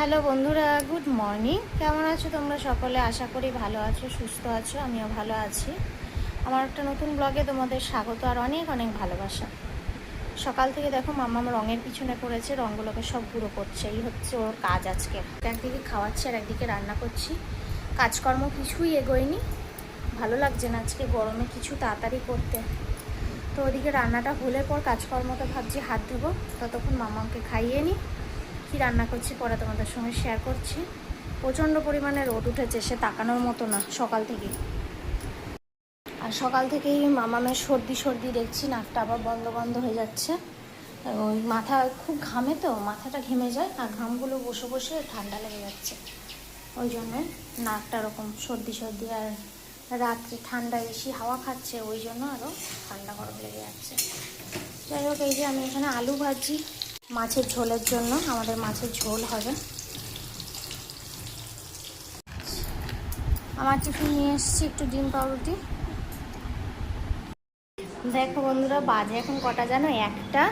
Hello বন্ধুরা, good morning. কেমন আছো তোমরা সকলে? আশা করি ভালো আছো, সুস্থ আছো, আমিও ভালো আছি। আমার একটা নতুন ব্লগে তোমাদের স্বাগত আর অনেক অনেক ভালোবাসা। সকাল থেকে দেখো মামা আমার রঙের পিছনে পড়েছে, রঙগুলোকে সব গুঁড়ো করছে। এই হচ্ছে ওর কাজ আজকে। একদিকে খাওয়াচ্ছি আর একদিকে রান্না করছি। কাজকর্ম কিছুই এগোয়নি। ভালো লাগছে না আজকে গরমে কিছু তাড়াতাড়ি করতে। তো ওদিকে রান্নাটা হলে পর কাজকর্মটা ভাবছি হাত দেবো ততক্ষণ মামাকে খাইয়ে নিই কী রান্না করছি পরে তোমাদের সঙ্গে শেয়ার করছি। প্রচণ্ড পরিমাণে রোদ উঠেছে, সে তাকানোর মতো না, সকাল থেকেই। আর সকাল থেকেই মামামের সর্দি সর্দি দেখছি, নাকটা আবার বন্ধ বন্ধ হয়ে যাচ্ছে। ওই মাথা খুব ঘামে তো, মাথাটা ঘেমে যায়, আর ঘামগুলো বসে বসে ঠান্ডা লেগে যাচ্ছে। ওই জন্য নাকটা ওরকম সর্দি সর্দি আর রাত্রে ঠান্ডা বেশি হাওয়া খাচ্ছে, ওই জন্য আরও ঠান্ডা গরম লেগে যাচ্ছে। যাই হোক, এই যে আমি এখানে আলু ভাজি মাছের ঝোলের জন্য আমাদের মাছের ঝোল হবে। আমার টিফিন নিয়ে এসেছি একটু ডিম পাউরুটি। দেখো বন্ধুরা, বাজে এখন কটা জানো? একটা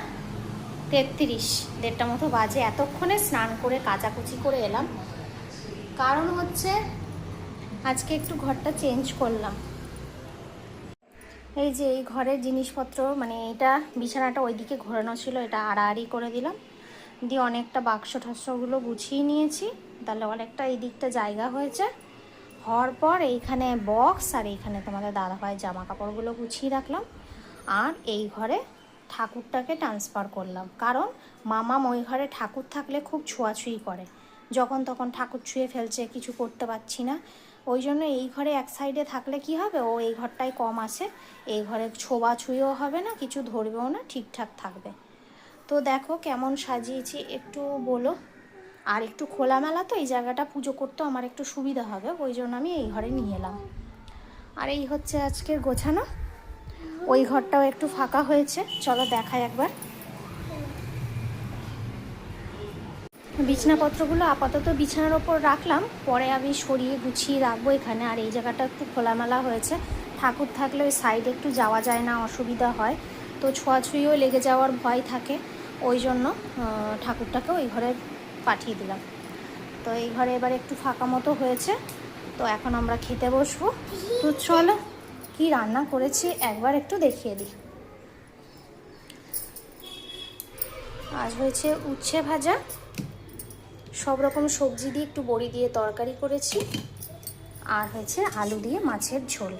তেত্রিশ। দেড়টা মতো বাজে। এতক্ষণে স্নান করে কাচাকুচি করে এলাম। কারণ হচ্ছে, আজকে একটু ঘরটা চেঞ্জ করলাম। এই যে এই ঘরের জিনিসপত্র মানে এটা বিছানাটা ওইদিকে ঘোরানো ছিল, এটা আড়াআড়ি করে দিলাম। দিয়ে অনেকটা বাক্স ঠাস্যগুলো গুছিয়ে নিয়েছি। তাহলে অনেকটা এই দিকটা জায়গা হয়েছে। হওয়ার পর এইখানে বক্স আর এইখানে তোমাদের দাদাভাইয়ের জামা কাপড়গুলো গুছিয়ে রাখলাম। আর এই ঘরে ঠাকুরটাকে ট্রান্সফার করলাম। কারণ মামা ওই ঘরে ঠাকুর থাকলে খুব ছোঁয়াছুঁই করে। যখন তখন ঠাকুর ছুঁয়ে ফেলছে, কিছু করতে পারছি না। ওই জন্য এই ঘরে এক সাইডে থাকলে কি হবে? ও এই ঘরটাই কম আছে, এই ঘরে ছোবা ছুঁয়েও হবে না, কিছু ধরবেও না, ঠিকঠাক থাকবে। তো দেখো কেমন সাজিয়েছি, একটু বলো। আর একটু খোলামেলা তো, এই জায়গাটা পুজো করতে আমার একটু সুবিধা হবে, ওই জন্য আমি এই ঘরে নিয়ে এলাম। আর এই হচ্ছে আজকের গোছানো। ওই ঘরটাও একটু ফাঁকা হয়েছে, চলো দেখাই একবার। বিছানাপত্রগুলো আপাতত বিছানার ওপর রাখলাম। পরে আমি সরিয়ে গুছিয়ে রাখব এখানে। আর এই জায়গাটা একটু খোলামেলা হয়েছে। ঠাকুর থাকলে ওই সাইডে একটু যাওয়া যায় না, অসুবিধা হয়। তো ছোঁয়াছুঁইও লেগে যাওয়ার ভয় থাকে। ওই জন্য ঠাকুরটাকে ওই ঘরে পাঠিয়ে দিলাম। তো এই ঘরে এবার একটু ফাঁকা মতো হয়েছে। তো এখন আমরা খেতে বসবো। তো চলো, কি রান্না করেছি একবার একটু দেখিয়ে দিই। আজ হয়েছে উচ্ছে ভাজা। সব রকম সবজি দিয়ে একটু বড়ি দিয়ে তরকারি করেছি। আর হয়েছে আলু দিয়ে মাছের ঝোল।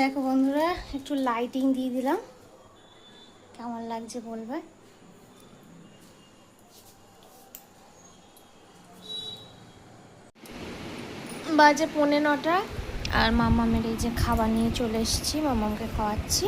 দেখো বন্ধুরা, একটু লাইটিং দিয়ে দিলাম। কেমন লাগছে বলবে? বাজে পৌনে নটা, আর মামামের এই যে খাবার নিয়ে চলে এসেছি, মামামকে খাওয়াচ্ছি।